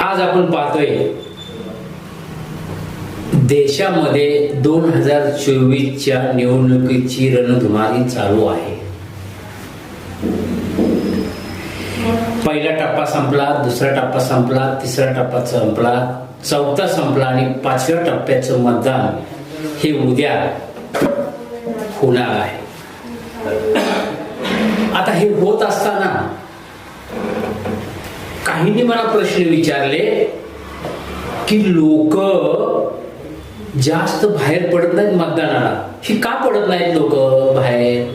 आज आपण पाहतोय देशामध्ये दोन हजार चोवीसच्या निवडणुकीची रणधुमारी चालू आहे. पहिला टप्पा संपला दुसरा टप्पा संपला तिसरा टप्पा संपला चौथा संपला आणि पाचव्या टप्प्याचं मतदान हे उद्या होणार आहे. आता हे होत असताना काहींनी मला प्रश्न विचारले की लोक जास्त बाहेर पडत नाहीत मतदानाला. ही का पडत नाहीत लोक बाहेर?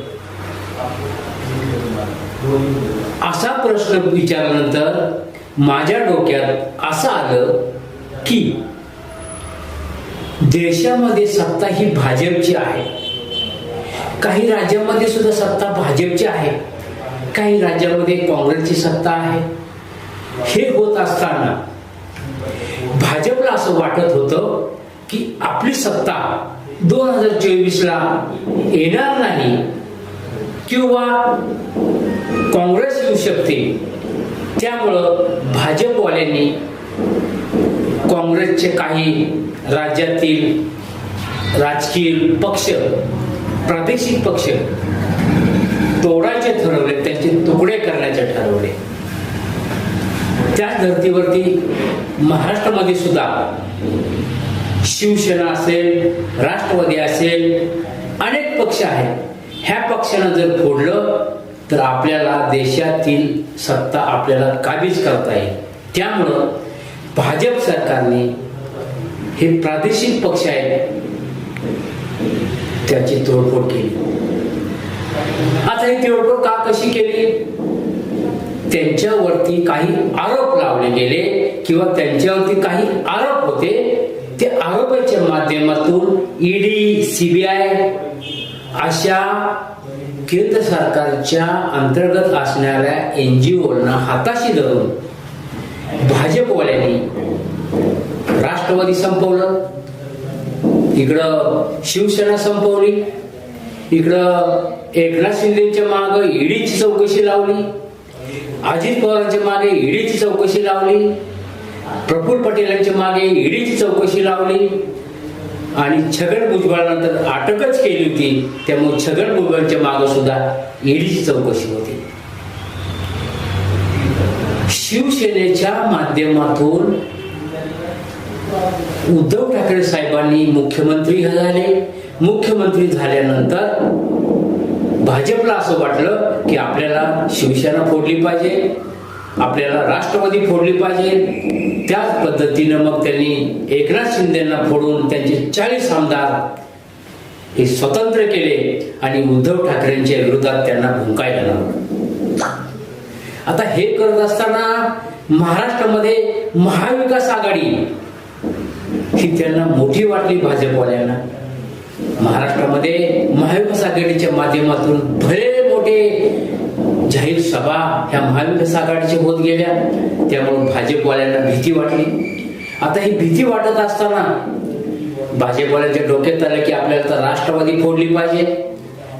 असा प्रश्न विचारल्यानंतर माझ्या डोक्यात असं आलं की देशामध्ये सत्ता ही भाजपची आहे. काही राज्यामध्ये सुद्धा सत्ता भाजपची आहे. काही राज्यामध्ये काँग्रेसची सत्ता आहे. हे होत असताना भाजपला असं वाटत होतं की आपली सत्ता दोन हजार चोवीसला येणार नाही किंवा काँग्रेस येऊ शकते. त्यामुळं भाजपवाल्यांनी काँग्रेसचे काही राज्यातील राजकीय पक्ष प्रादेशिक पक्ष तोडायचे ठरवले त्यांचे तुकडे करण्याचे ठरवले. त्याच धर्तीवरती महाराष्ट्रामध्ये सुद्धा शिवसेना असेल राष्ट्रवादी असेल अनेक पक्ष आहेत. ह्या पक्षानं जर फोडलं तर आपल्याला देशातील सत्ता आपल्याला काबीज करता येईल. त्यामुळं भाजप सरकारने हे प्रादेशिक पक्ष आहेत त्याची तोडफोड केली. आता ही तोडफोड का कशी केली? त्यांच्यावरती काही आरोप लावले गेले किंवा त्यांच्यावरती काही आरोप होते ते आरोपाच्या माध्यमातून ईडी सीबीआय अशा केंद्र सरकारच्या अंतर्गत असणाऱ्या एन जी ओना हाताशी धरून भाजपवाल्यांनी राष्ट्रवादी संपवलं. इकडं शिवसेना संपवली. इकडं एकनाथ शिंदेच्या माग ईडीची चौकशी लावली. अजित पवारांच्या मागे ईडीची चौकशी लावली प्रफुल्ल पटेलांच्या मागे ईडीची चौकशी लावली आणि छगन भुजबळानंतर अटकच केली होती. त्यामुळे छगन भुजबळांच्या मागे सुद्धा ईडीची चौकशी होती. शिवसेनेच्या माध्यमातून उद्धव ठाकरे साहेबांनी मुख्यमंत्री झाले. मुख्यमंत्री झाल्यानंतर भाजपला असं वाटलं की आपल्याला शिवसेना फोडली पाहिजे आपल्याला राष्ट्रवादी फोडली पाहिजे. त्याच पद्धतीनं मग त्यांनी एकनाथ शिंदेना फोडून त्यांचे चाळीस आमदार हे स्वतंत्र केले आणि उद्धव ठाकरेंच्या विरोधात त्यांना भुंकायला लावलं. आता हे करत असताना महाराष्ट्रामध्ये महाविकास आघाडी ही त्यांना मोठी वाटली भाजपवाल्यांना. महाराष्ट्रामध्ये महाविकास आघाडीच्या माध्यमातून भले मोठे जाहीर सभा ह्या महाविकास आघाडीच्या होत गेल्या त्यामुळे भाजपवाल्यांना भीती वाटली. आता ही भीती वाटत असताना भाजपवाल्यांच्या डोक्यात आलं की आपल्याला तर राष्ट्रवादी फोडली पाहिजे.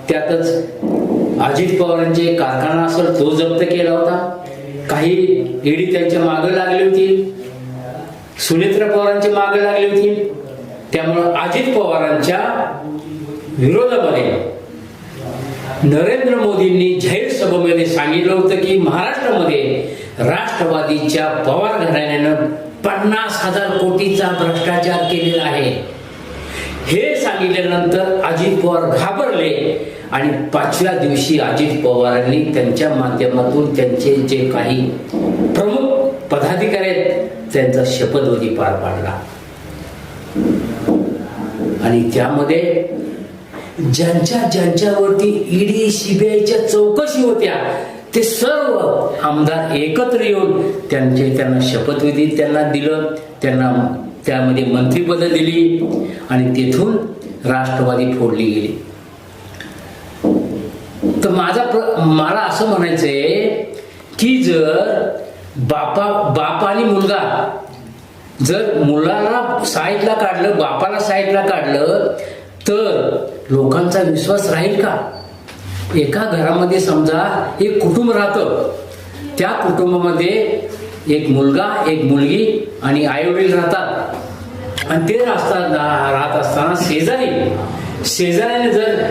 त्यातच अजित पवारांचे कारखाना असेल तो जप्त केला होता. काही ईडी त्यांच्या मागे लागली होती. सुनेत्र पवारांची मागे लागली होती. त्यामुळं अजित पवारांच्या विरोधामध्ये नरेंद्र मोदींनी जाहीर सभेमध्ये सांगितलं होतं की महाराष्ट्रामध्ये राष्ट्रवादीच्या पवार घराण्यानं पन्नास हजार कोटीचा भ्रष्टाचार केलेला आहे. हे सांगितल्यानंतर अजित पवार घाबरले आणि पाचव्या दिवशी अजित पवारांनी त्यांच्या माध्यमातून त्यांचे जे काही प्रमुख पदाधिकारी आहेत त्यांचा शपथविधी पार पाडला. आणि त्यामध्ये ज्यांच्या ज्यांच्यावरती ईडी सीबीआयच्या चौकशी होत्या ते सर्व आमदार एकत्र येऊन त्यांचे त्यांना शपथविधी त्यांना दिलं त्यांना त्यामध्ये मंत्रीपद दिली आणि तेथून राष्ट्रवादी फोडली गेली. तर माझा प्र मला असं म्हणायचंय की जर बापा बाप आणि मुलगा जर मुलाला साईडला काढलं बापाला साईडला काढलं तर लोकांचा विश्वास राहील का? एका घरामध्ये समजा एक कुटुंब राहतं. त्या कुटुंबामध्ये एक मुलगा एक मुलगी आणि आई वडील राहतात. आणि ते राहतात राहत असताना शेजारी शेजाऱ्याने जर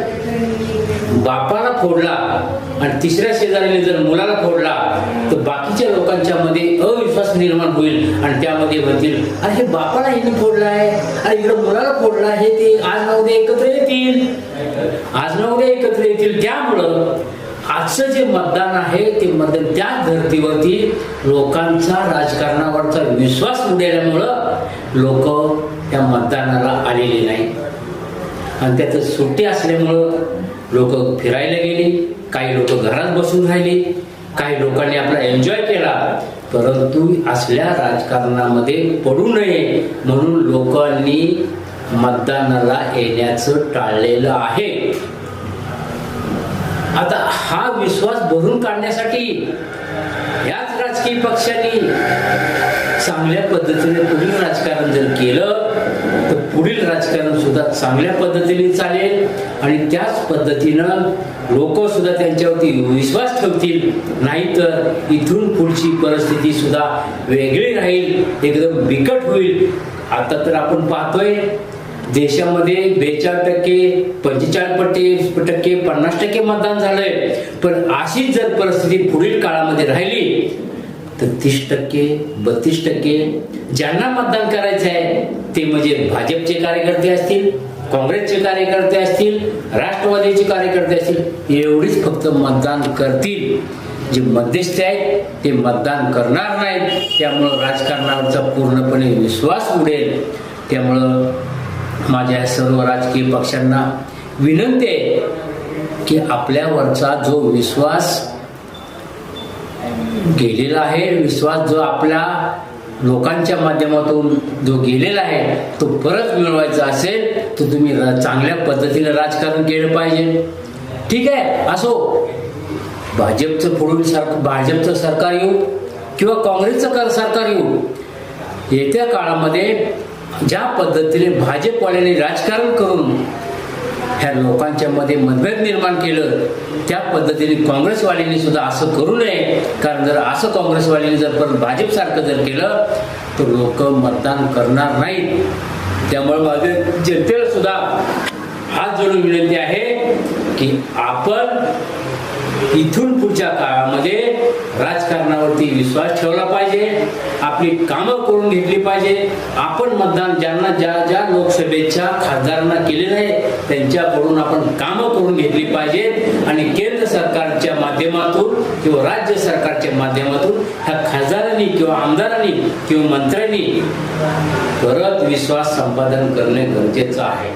बापाला फोडला आणि तिसऱ्या शेजाऱ्याने जर मुलाला फोडला तर बाकीच्या लोकांच्या मध्ये अविश्वास निर्माण होईल आणि त्यामध्ये म्हणतील अरे हे बापाला हिने फोडला आहे. अरे इकडं मुलाला फोडला हे ते आज ना उद्या एकत्र येतील. आज ना उद्या एकत्र येतील. त्यामुळं आजचं जे मतदान आहे ते मतदान त्याच धर्तीवरती लोकांचा राजकारणावरचा विश्वास उडल्यामुळं लोक त्या मतदानाला आलेले नाही आणि त्यात सुट्टी असल्यामुळं लोक फिरायला गेली काही लोक घरात बसून राहिली काही लोकांनी आपला एन्जॉय केला. परंतु असल्या राजकारणामध्ये पडू नये म्हणून लोकांनी मतदानाला येण्याचं टाळलेलं आहे. आता हा विश्वास भरून काढण्यासाठी याच राजकीय पक्षांनी चांगल्या पद्धतीने पुढील राजकारण जर केलं तर पुढील राजकारण सुद्धा चांगल्या पद्धतीने चालेल आणि त्याच पद्धतीनं लोक सुद्धा त्यांच्यावरती विश्वास ठेवतील. नाहीतर इथून पुढची परिस्थिती सुद्धा वेगळी राहील एकदम बिकट होईल. आता तर आपण पाहतोय देशामध्ये बेचाळीस टक्के पंचेचाळीस टक्के टक्के पन्नास टक्के मतदान झालंय. पण अशीच जर परिस्थिती पुढील काळामध्ये राहिली तर तीस टक्के बत्तीस टक्के ज्यांना मतदान करायचं आहे ते म्हणजे भाजपचे कार्यकर्ते असतील काँग्रेसचे कार्यकर्ते असतील राष्ट्रवादीचे कार्यकर्ते असतील एवढीच फक्त मतदान करतील. जे मध्यस्थी आहेत ते मतदान करणार नाहीत. त्यामुळं राजकारणावरचा पूर्णपणे विश्वास उडेल. त्यामुळं माझ्या सर्व राजकीय पक्षांना विनंती आहे की आपल्यावरचा जो विश्वास गेलेला आहे विश्वास जो आपल्या लोकांच्या माध्यमातून जो गेलेला आहे तो परत मिळवायचा असेल तर तुम्ही चांगल्या पद्धतीने राजकारण केलं पाहिजे. ठीक आहे? असो भाजपचं पुढील सर भाजपचं सरकार येऊ किंवा काँग्रेसचं सरकार येऊ येत्या काळामध्ये ज्या पद्धतीने भाजपवाल्याने राजकारण करून ह्या लोकांच्या मध्ये मतभेद निर्माण केलं त्या पद्धतीने काँग्रेसवाल्यांनी सुद्धा असं करू नये. कारण जर असं काँग्रेसवाल्यांनी जर परत भाजपसारखं जर केलं तर लोक मतदान करणार नाहीत. त्यामुळे माझे जनतेला सुद्धा हात जोडून विनंती आहे की आपण इथून पुढच्या काळामध्ये राजकारणावरती विश्वास ठेवला पाहिजे आपली कामं करून घेतली पाहिजे. आपण मतदान ज्यांना ज्या ज्या लोकसभेच्या खासदारांना केलेलं आहे त्यांच्याकडून आपण कामं करून घेतली पाहिजेत. आणि केंद्र सरकारच्या माध्यमातून किंवा राज्य सरकारच्या माध्यमातून ह्या खासदारांनी किंवा आमदारांनी किंवा मंत्र्यांनी परत विश्वास संपादन करणे गरजेचं आहे.